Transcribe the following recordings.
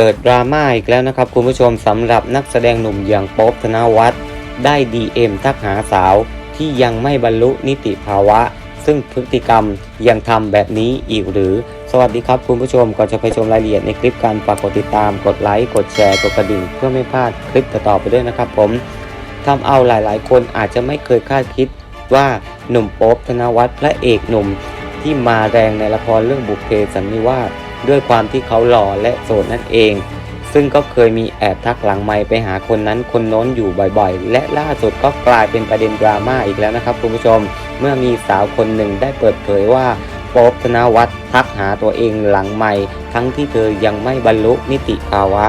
เกิดดราม่าอีกแล้วนะครับคุณผู้ชมสำหรับนักแสดงหนุ่มอย่างโป๊บธนวัฒน์ได้ DM ทักหาสาวที่ยังไม่บรรลุนิติภาวะ ซึ่งพฤติกรรมยังทำแบบนี้อีกหรือ สวัสดีครับคุณผู้ชมก่อนจะไปชมรายละเอียดในคลิปการฝากกดติดตามกดไลค์กดแชร์กดกระดิ่ง เพื่อไม่พลาดคลิปต่อๆไปด้วยนะครับผมทำเอาหลายๆ คนอาจจะไม่เคยคาดคิดว่าหนุ่มโป๊บธนวัฒน์พระเอกหนุ่มที่มาแรงในละครเรื่องบุพเพสันนิวาส ด้วยความที่เขาหล่อและโสดนั่นเอง ซึ่งก็เคยมีแอบทักหลังไมไปหาคนนั้นคนโน้นอยู่บ่อยๆ และล่าสุดก็กลายเป็นประเด็นดราม่าอีกแล้วนะครับคุณผู้ชม เมื่อมีสาวคนหนึ่งได้เปิดเผยว่าโป๊บธนวัฒน์ทักหาตัวเองหลังไมทั้งที่เธอยังไม่บรรลุนิติภาวะ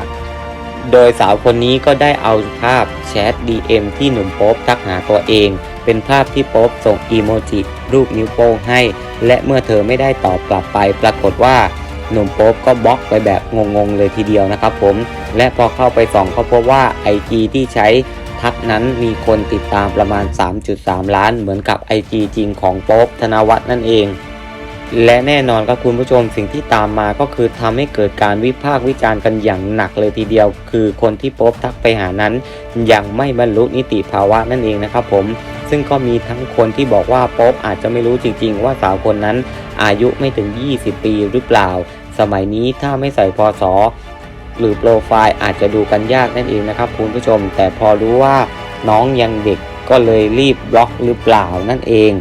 โดยสาวคนนี้ก็ได้เอาภาพแชท DM ที่หนุ่มโป๊บทักหาตัวเอง เป็นภาพที่โป๊บส่งอีโมจิรูปนิ้วโป้งให้ และเมื่อเธอไม่ได้ตอบกลับไปปรากฏว่า หนุ่มโป๊บก็บล็อกไปแบบงงๆเลยทีเดียวนะครับผม และพอเข้าไปส่องเขาพบว่า IG ที่ใช้ทักนั้นมีคนติดตามประมาณ 3.3 ล้านเหมือนกับ IG จริงของโป๊บธนวัฒน์นั่นเอง และแน่นอนครับคุณผู้ชมสิ่งที่ตามมาก็คือทำให้เกิดการวิพากษ์วิจารณ์กันอย่างหนักเลยทีเดียว คือคนที่โป๊บทักไปหานั้น ยังไม่บรรลุนิติภาวะนั่นเองนะครับผมซึ่งก็มีทั้งคนที่บอกว่าโป๊บอาจจะไม่รู้จริง ๆ ว่าสาวคนนั้นอายุไม่ถึง 20 ปีหรือเปล่า สมัยนี้ถ้าไม่ใส่พศหรือโปรไฟล์อาจจะดูกันยากนั่นเองนะครับคุณผู้ชม แต่พอรู้ว่าน้องยังเด็กก็เลยรีบบล็อกหรือเปล่านั่นเอง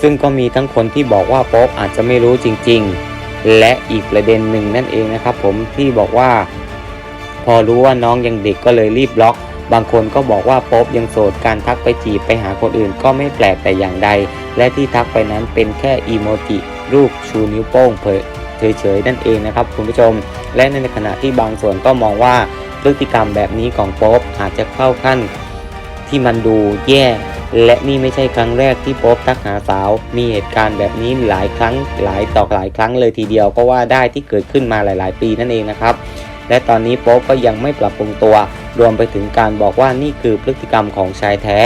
ซึ่งก็มีทั้งคนที่บอกว่าโป๊บอาจจะไม่รู้จริง ๆ และอีกประเด็นหนึ่งนั่นเองนะครับ ผมที่บอกว่า พอรู้ว่าน้องยังเด็กก็เลยรีบบล็อก บางคนก็บอกว่าโป๊บยังโสดการทักไปจีบไปหาคนอื่นก็ไม่แปลกแต่อย่างใด และที่ทักไปนั้นเป็นแค่อีโมจิ รูปชูนิ้วโป้งเผยเฉยๆนั่นเองนะครับคุณผู้ชม และในขณะที่บางส่วนก็มองว่าพฤติกรรมแบบนี้ของโป๊บอาจจะเข้าขั้นที่มันดูแย่ และนี่ไม่ใช่ครั้งแรกที่โป๊บทักหาสาว มีเหตุการณ์แบบนี้หลายครั้งหลายต่อหลายครั้งเลยทีเดียวก็ว่าได้ที่เกิดขึ้นมาหลาย ๆ ปีนั่นเองนะครับ และตอนนี้โป๊ปก็ยังไม่ปรับปรุงตัว รวมไปถึงการบอกว่านี่คือพฤติกรรมของชายแท้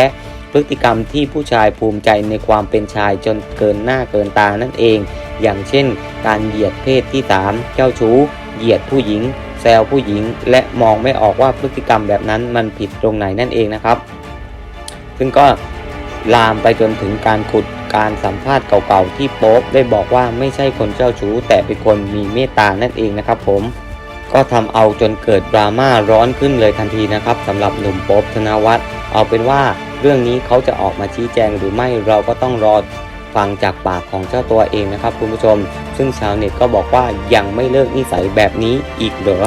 พฤติกรรมที่ผู้ชายภูมิใจในความเป็นชายจนเกินหน้าเกินตานั่นเอง อย่างเช่น การเหยียดเพศที่สามเจ้าชู้ เหยียดผู้หญิง แซวผู้หญิง และมองไม่ออกว่าพฤติกรรมแบบนั้นมันผิดตรงไหนนั่นเองนะครับ ซึ่งก็ลามไปจนถึงการขุดการสัมภาษณ์เก่าๆที่โป๊ปได้บอกว่าไม่ใช่คนเจ้าชู้ แต่เป็นคนมีเมตตานั่นเองนะครับผมก็ทำเอาจนเกิดดราม่าร้อนขึ้นเลยทันทีนะครับสำหรับหนุ่มโป๊บธนวัฒน์เอาเป็นว่า เรื่องนี้เขาจะออกมาชี้แจงหรือไม่เราก็ต้องรอฟังจากปากของเจ้าตัวเองนะครับคุณผู้ชม ซึ่งชาวเน็ตก็บอกว่ายังไม่เลิกนิสัยแบบนี้อีกเหรอ